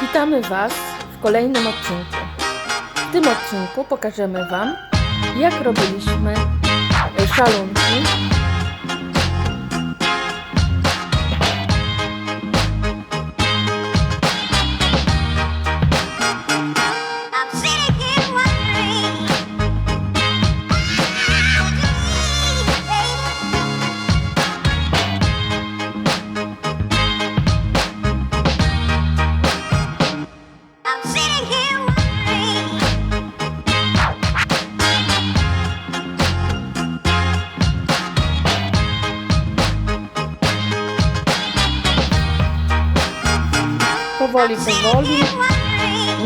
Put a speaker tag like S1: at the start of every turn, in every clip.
S1: Witamy Was w kolejnym odcinku. W tym odcinku pokażemy Wam, jak robiliśmy szalunki. Powoli, powoli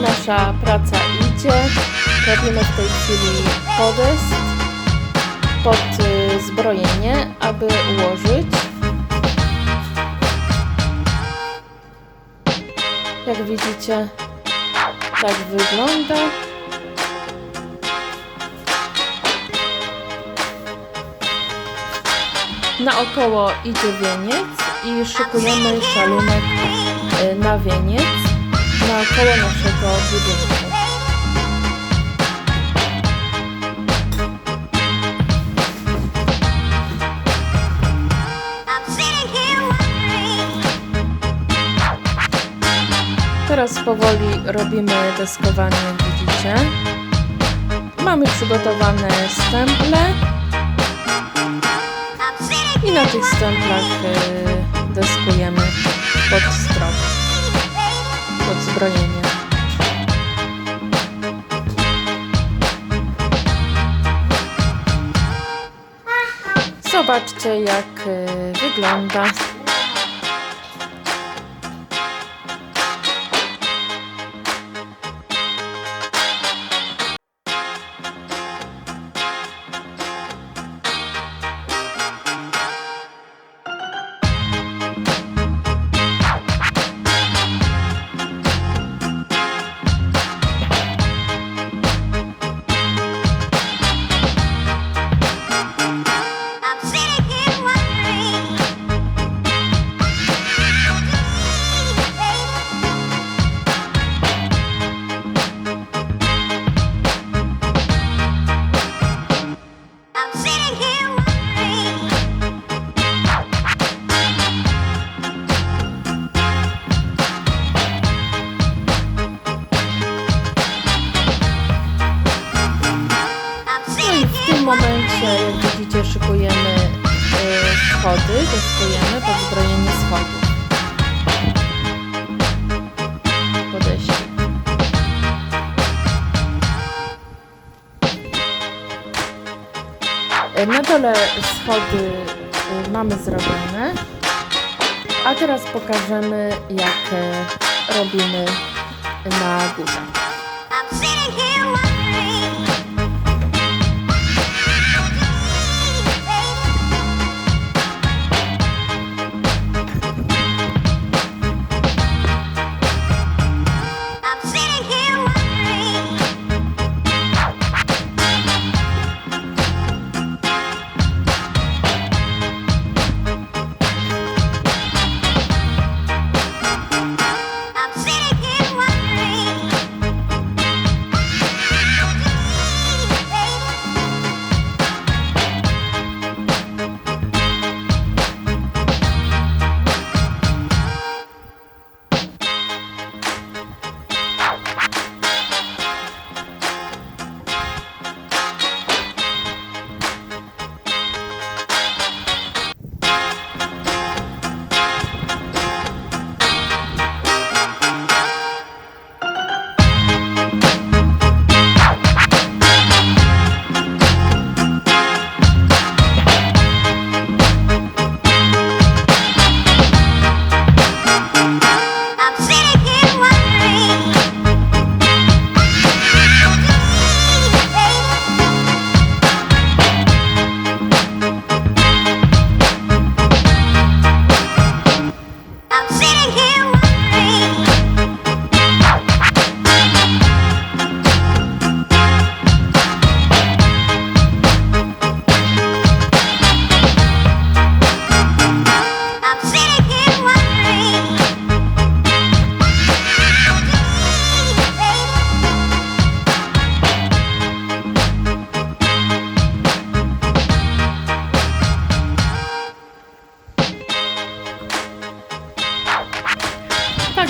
S1: nasza praca idzie. Robimy w tej chwili podest pod y, zbrojenie, aby ułożyć. Jak widzicie, tak wygląda. Naokoło idzie wieniec i szykujemy szalunek na wieniec naokoło naszego budynku. Teraz powoli robimy deskowanie, widzicie. Mamy przygotowane stemple i na tych stemplach y, deskujemy pod zbrojenie. Zobaczcie jak y, wygląda. Szykujemy y, schody, deskujemy podzbrojenie schodów. Podejście. Y, Na dole schody y, mamy zrobione, a teraz pokażemy, jak robimy na górze.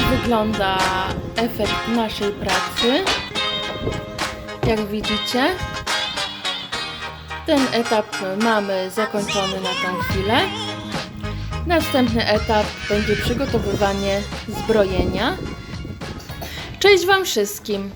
S1: Wygląda efekt naszej pracy. Jak widzicie, ten etap mamy zakończony na tą chwilę. Następny etap będzie przygotowywanie zbrojenia. Cześć Wam wszystkim!